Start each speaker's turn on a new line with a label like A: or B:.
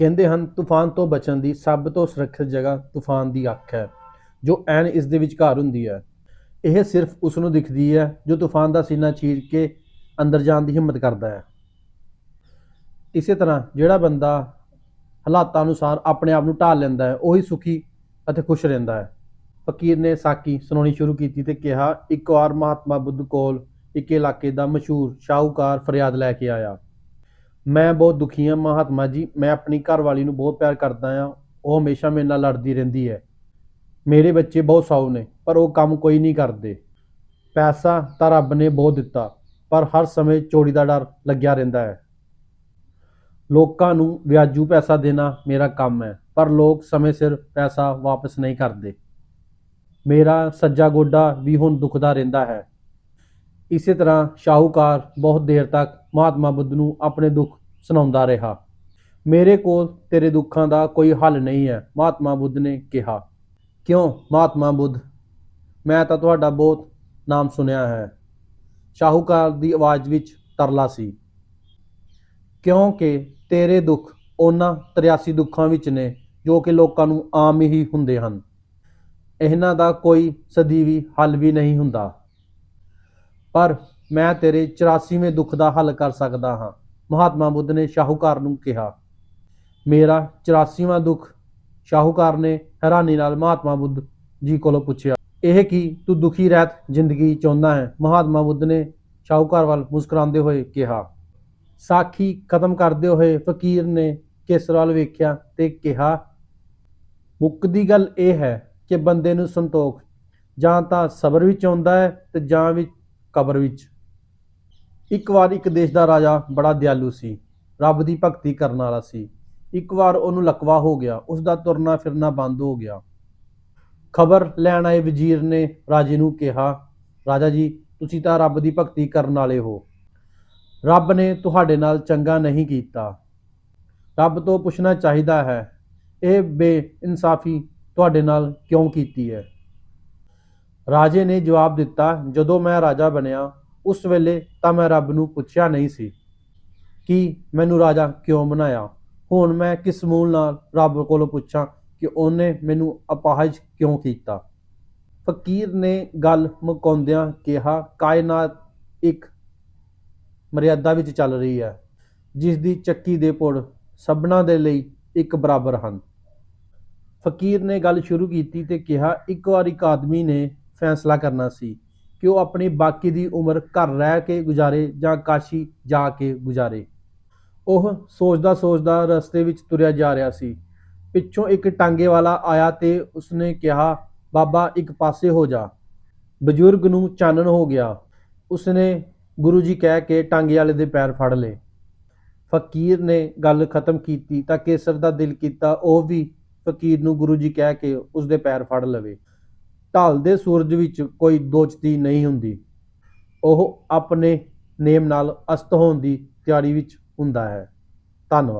A: ਕਹਿੰਦੇ ਹਨ, ਤੂਫਾਨ ਤੋਂ ਬਚਣ ਦੀ ਸਭ ਤੋਂ ਸੁਰੱਖਿਅਤ ਜਗ੍ਹਾ ਤੂਫਾਨ ਦੀ ਅੱਖ ਹੈ, ਜੋ ਐਨ ਇਸ ਦੇ ਵਿਚਕਾਰ ਹੁੰਦੀ ਹੈ। ਇਹ ਸਿਰਫ ਉਸ ਨੂੰ ਦਿਖਦੀ ਹੈ ਜੋ ਤੂਫਾਨ ਦਾ ਸੀਨਾ ਚੀਰ ਕੇ ਅੰਦਰ ਜਾਣ ਦੀ ਹਿੰਮਤ ਕਰਦਾ ਹੈ। ਇਸੇ ਤਰ੍ਹਾਂ ਜਿਹੜਾ ਬੰਦਾ ਹਾਲਾਤਾਂ ਅਨੁਸਾਰ ਆਪਣੇ ਆਪ ਨੂੰ ਢਾਲ ਲੈਂਦਾ ਹੈ, ਉਹੀ ਸੁਖੀ ਅਤੇ ਖੁਸ਼ ਰਹਿੰਦਾ ਹੈ। ਫਕੀਰ ਨੇ ਸਾਕੀ ਸੁਣਾਉਣੀ ਸ਼ੁਰੂ ਕੀਤੀ ਤੇ ਕਿਹਾ, ਇੱਕ ਵਾਰ ਮਹਾਤਮਾ ਬੁੱਧ ਕੋਲ ਇੱਕ ਇਲਾਕੇ ਦਾ ਮਸ਼ਹੂਰ ਸ਼ਾਹੂਕਾਰ ਫਰਿਆਦ ਲੈ ਕੇ ਆਇਆ। ਮੈਂ ਬਹੁਤ ਦੁਖੀ ਹਾਂ ਮਹਾਤਮਾ ਜੀ, ਮੈਂ ਆਪਣੀ ਘਰਵਾਲੀ ਨੂੰ ਬਹੁਤ ਪਿਆਰ ਕਰਦਾ ਹਾਂ, ਉਹ ਹਮੇਸ਼ਾ ਮੇਰੇ ਨਾਲ ਲੜਦੀ ਰਹਿੰਦੀ ਹੈ। ਮੇਰੇ ਬੱਚੇ ਬਹੁਤ ਸਾਊ ਨੇ, ਪਰ ਉਹ ਕੰਮ ਕੋਈ ਨਹੀਂ ਕਰਦੇ। ਪੈਸਾ ਤਾਂ ਰੱਬ ਨੇ ਬਹੁਤ ਦਿੱਤਾ, ਪਰ ਹਰ ਸਮੇਂ ਚੋਰੀ ਦਾ ਡਰ ਲੱਗਿਆ ਰਹਿੰਦਾ ਹੈ। ਲੋਕਾਂ ਨੂੰ ਵਿਆਜੂ ਪੈਸਾ ਦੇਣਾ ਮੇਰਾ ਕੰਮ ਹੈ, ਪਰ ਲੋਕ ਸਮੇਂ ਸਿਰ ਪੈਸਾ ਵਾਪਸ ਨਹੀਂ ਕਰਦੇ। ਮੇਰਾ ਸੱਜਾ ਗੋਡਾ ਵੀ ਹੁਣ ਦੁਖਦਾ ਰਹਿੰਦਾ ਹੈ। ਇਸੇ ਤਰ੍ਹਾਂ ਸ਼ਾਹੂਕਾਰ ਬਹੁਤ ਦੇਰ ਤੱਕ ਮਹਾਤਮਾ ਬੁੱਧ ਨੂੰ ਆਪਣੇ ਦੁੱਖ ਸੁਣਾਉਂਦਾ ਰਿਹਾ। ਮੇਰੇ ਕੋਲ ਤੇਰੇ ਦੁੱਖਾਂ ਦਾ ਕੋਈ ਹੱਲ ਨਹੀਂ ਹੈ, ਮਹਾਤਮਾ ਬੁੱਧ ਨੇ ਕਿਹਾ। ਕਿਉਂ ਮਹਾਤਮਾ ਬੁੱਧ? ਮੈਂ ਤਾਂ ਤੁਹਾਡਾ ਬਹੁਤ ਨਾਮ ਸੁਣਿਆ ਹੈ। ਸ਼ਾਹੂਕਾਰ ਦੀ ਆਵਾਜ਼ ਵਿੱਚ ਤਰਲਾ ਸੀ। ਕਿਉਂਕਿ ਤੇਰੇ ਦੁੱਖ ਉਹਨਾਂ 83 ਦੁੱਖਾਂ ਵਿੱਚ ਨੇ ਜੋ ਕਿ ਲੋਕਾਂ ਨੂੰ ਆਮ ਹੀ ਹੁੰਦੇ ਹਨ। ਇਹਨਾਂ ਦਾ ਕੋਈ ਸਦੀਵੀ ਹੱਲ ਵੀ ਨਹੀਂ ਹੁੰਦਾ। ਪਰ ਮੈਂ ਤੇਰੇ 84ਵੇਂ ਦੁੱਖ ਦਾ ਹੱਲ ਕਰ ਸਕਦਾ ਹਾਂ। ਮਹਾਤਮਾ ਬੁੱਧ ਨੇ ਸ਼ਾਹੂਕਾਰ ਨੂੰ ਕਿਹਾ, ਮੇਰਾ 84ਵਾਂ ਦੁੱਖ, ਸ਼ਾਹੂਕਾਰ ਨੇ ਹੈਰਾਨੀ ਨਾਲ ਮਹਾਤਮਾ ਬੁੱਧ ਜੀ ਕੋਲੋਂ ਪੁੱਛਿਆ, ਇਹ ਕੀ ਤੂੰ ਦੁਖੀ ਰਹਿਤ ਜ਼ਿੰਦਗੀ ਚਾਹੁੰਦਾ ਹੈ? ਮਹਾਤਮਾ ਬੁੱਧ ਨੇ ਸ਼ਾਹੂਕਾਰ ਵੱਲ ਮੁਸਕਰਾਉਂਦੇ ਹੋਏ ਕਿਹਾ, ਸਾਖੀ ਖਤਮ ਕਰਦੇ ਹੋਏ ਫਕੀਰ ਨੇ ਕੇਸਰ ਵੱਲ ਵੇਖਿਆ ਤੇ ਕਿਹਾ ਮੁੱਕਦੀ ਗੱਲ ਇਹ ਹੈ ਕਿ ਬੰਦੇ ਨੂੰ ਸੰਤੋਖ, ਜਾਂ ਤਾਂ ਸਬਰ ਵਿੱਚ ਆਉਂਦਾ ਹੈ ਤੇ ਜਾਂ ਵਿੱਚ ਕਬਰ ਵਿੱਚ। ਇੱਕ ਵਾਰ ਇੱਕ ਦੇਸ਼ ਦਾ ਰਾਜਾ ਬੜਾ ਦਿਆਲੂ ਸੀ। ਰੱਬ ਦੀ ਭਗਤੀ ਕਰਨ ਵਾਲਾ ਸੀ। ਇੱਕ ਵਾਰ ਉਹਨੂੰ ਲਕਵਾ ਹੋ ਗਿਆ। ਉਸ ਦਾ ਤੁਰਨਾ ਫਿਰਨਾ ਬੰਦ ਹੋ ਗਿਆ। ਖਬਰ ਲੈਣ ਆਏ ਵਜ਼ੀਰ ਨੇ ਰਾਜੇ ਨੂੰ ਕਿਹਾ, ਰਾਜਾ ਜੀ, ਤੁਸੀਂ ਤਾਂ ਰੱਬ ਦੀ ਭਗਤੀ ਕਰਨ ਵਾਲੇ ਹੋ। ਰੱਬ ਨੇ ਤੁਹਾਡੇ ਨਾਲ ਚੰਗਾ ਨਹੀਂ ਕੀਤਾ। ਰੱਬ ਤੋਂ ਪੁੱਛਣਾ ਚਾਹੀਦਾ ਹੈ, ਇਹ ਬੇਇਨਸਾਫੀ ਤੁਹਾਡੇ ਨਾਲ ਕਿਉਂ ਕੀਤੀ ਹੈ? ਰਾਜੇ ਨੇ ਜਵਾਬ ਦਿੱਤਾ, ਜਦੋਂ ਮੈਂ ਰਾਜਾ ਬਣਿਆ, ਉਸ ਵੇਲੇ ਤਾਂ ਮੈਂ ਰੱਬ ਨੂੰ ਪੁੱਛਿਆ ਨਹੀਂ ਸੀ ਕਿ ਮੈਨੂੰ ਰਾਜਾ ਕਿਉਂ ਬਣਾਇਆ। ਹੁਣ ਮੈਂ ਕਿਸ ਮੂਲ ਨਾਲ ਰੱਬ ਕੋਲੋਂ ਪੁੱਛਾਂ ਕਿ ਉਹਨੇ ਮੈਨੂੰ ਅਪਾਹਜ ਕਿਉਂ ਕੀਤਾ? ਫਕੀਰ ਨੇ ਗੱਲ ਮੁਕਾਉਂਦਿਆਂ ਕਿਹਾ, ਕਾਇਨਾਤ ਇੱਕ ਮਰਿਆਦਾ ਵਿੱਚ ਚੱਲ ਰਹੀ ਹੈ, ਜਿਸ ਦੀ ਚੱਕੀ ਦੇ ਪੁੜ ਸਭਨਾਂ ਦੇ ਲਈ ਇੱਕ ਬਰਾਬਰ ਹਨ। ਫਕੀਰ ਨੇ ਗੱਲ ਸ਼ੁਰੂ ਕੀਤੀ ਤੇ ਕਿਹਾ, ਇੱਕ ਵਾਰ ਇੱਕ ਆਦਮੀ ਨੇ ਫੈਸਲਾ ਕਰਨਾ ਸੀ ਕਿ ਉਹ ਆਪਣੀ ਬਾਕੀ ਦੀ ਉਮਰ ਘਰ ਰਹਿ ਕੇ ਗੁਜ਼ਾਰੇ ਜਾਂ ਕਾਸ਼ੀ ਜਾ ਕੇ ਗੁਜ਼ਾਰੇ। ਉਹ ਸੋਚਦਾ ਸੋਚਦਾ ਰਸਤੇ ਵਿੱਚ ਤੁਰਿਆ ਜਾ ਰਿਹਾ ਸੀ। ਪਿੱਛੋਂ ਇੱਕ ਟਾਂਗੇ ਵਾਲਾ ਆਇਆ ਤੇ ਉਸਨੇ ਕਿਹਾ, ਬਾਬਾ, ਇੱਕ ਪਾਸੇ ਹੋ ਜਾ। ਬਜ਼ੁਰਗ ਨੂੰ ਚਾਨਣ ਹੋ ਗਿਆ। ਉਸਨੇ ਗੁਰੂ ਜੀ ਕਹਿ ਕੇ ਟਾਂਗੇ ਵਾਲੇ ਦੇ ਪੈਰ ਫੜ ਲਏ। ਫਕੀਰ ਨੇ ਗੱਲ ਖਤਮ ਕੀਤੀ ਤਾਂ ਕੇਸਰ ਦਾ ਦਿਲ ਕੀਤਾ, ਉਹ ਵੀ ਫਕੀਰ ਨੂੰ ਗੁਰੂ ਜੀ ਕਹਿ ਕੇ ਉਸ ਦੇ ਪੈਰ ਫੜ ਲਵੇ। ਢਲਦੇ ਸੂਰਜ ਵਿੱਚ ਕੋਈ ਦੋਚਤੀ ਨਹੀਂ ਹੁੰਦੀ। ਉਹ ਆਪਣੇ ਨੇਮ ਨਾਲ ਅਸਤ ਹੋਣ ਦੀ ਤਿਆਰੀ ਵਿੱਚ ਹੁੰਦਾ ਹੈ। ਧੰਨਵਾਦ।